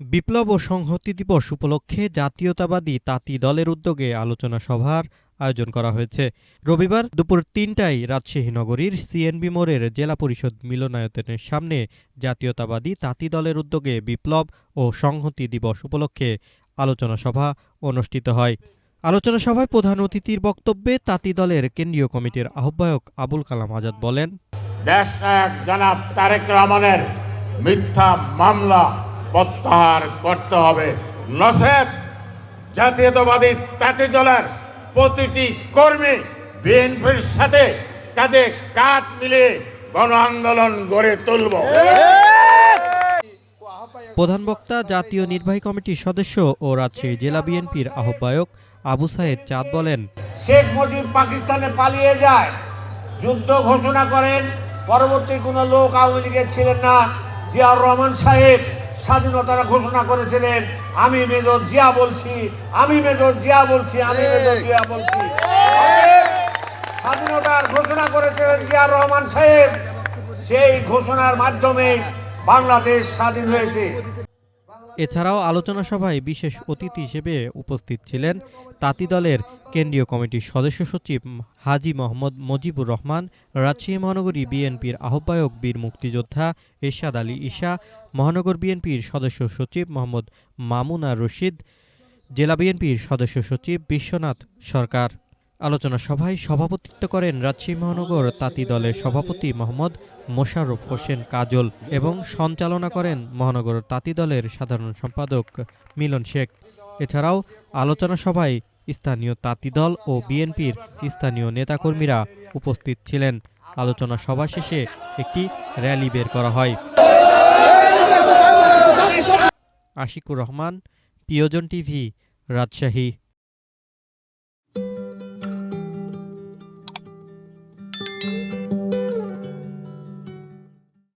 বিপ্লব ও সংহতি দিবস উপলক্ষে জাতীয়তাবাদী তাঁতি দলের উদ্যোগে আলোচনা সভার আয়োজন করা হয়েছে। রবিবার দুপুর তিনটায় রাজশাহী নগরীর সিএনবি মোড়ের জেলা পরিষদ মিলনায়তনের সামনে জাতীয়তাবাদী তাঁতি দলের উদ্যোগে বিপ্লব ও সংহতি দিবস উপলক্ষে আলোচনা সভা অনুষ্ঠিত হয়। আলোচনা সভায় প্রধান অতিথির বক্তব্যে তাঁতি দলের কেন্দ্রীয় কমিটির আহ্বায়ক আবুল কালাম আজাদ বলেন দেশ নায়ক জনাব তারেক রহমানের মিথ্যা মামলা প্রত্যাহার করতে হবে। নসেব জাতীয়তাবাদী তাঁতি দলের প্রতিটি কর্মী বিএনপির সাথে কাঁধে কাঁধ মিলিয়ে গণ আন্দোলন গড়ে তুলব। প্রধান বক্তা জাতীয় নির্বাহী কমিটির সদস্য ও রাজশাহী জেলা বিএনপির আহ্বায়ক আবু সাহেদ চাঁদ বলেন শেখ মুজিব পাকিস্তানে পালিয়ে যায়। যুদ্ধ ঘোষণা করেন পরবর্তী কোনো লোক আওয়ামী লীগের ছিলেন না জিয়াউর রহমান সাহেব স্বাধীনতার ঘোষণা করেছিলেন আমি মেজর জিয়া বলছি আমি মেজর জিয়া বলছি আমি মেজর জিয়া বলছি। স্বাধীনতার ঘোষণা করেছিলেন জিয়াউর রহমান সাহেব সেই ঘোষণার মাধ্যমে বাংলাদেশ স্বাধীন হয়েছে। এছাড়াও আলোচনা সভায় বিশেষ অতিথি হিসেবে উপস্থিত ছিলেন তাঁতি দলের কেন্দ্রীয় কমিটির সদস্য সচিব হাজি মোহাম্মদ মজিবুর রহমান, রাজশাহী মহানগরী বিএনপির আহ্বায়ক বীর মুক্তিযোদ্ধা এরশাদ আলী ঈশা, মহানগর বিএনপির সদস্য সচিব মোহাম্মদ মামুনা রশিদ, জেলা বিএনপির সদস্য সচিব বিশ্বনাথ সরকার। আলোচনা সভায় সভাপতিত্ব করেন রাজশাহী মহানগর তাঁতি দলের সভাপতি মোহাম্মদ মোশাররফ হোসেন কাজল এবং সঞ্চালনা করেন মহানগর তাঁতি দলের সাধারণ সম্পাদক মিলন শেখ। এছাড়াও আলোচনা সভায় স্থানীয় তাঁতি দল ও বিএনপির স্থানীয় নেতাকর্মীরা উপস্থিত ছিলেন। আলোচনা সভা শেষে একটি র্যালি বের করা হয়। আশিকুর রহমান, প্রিয়জন টিভি, রাজশাহী।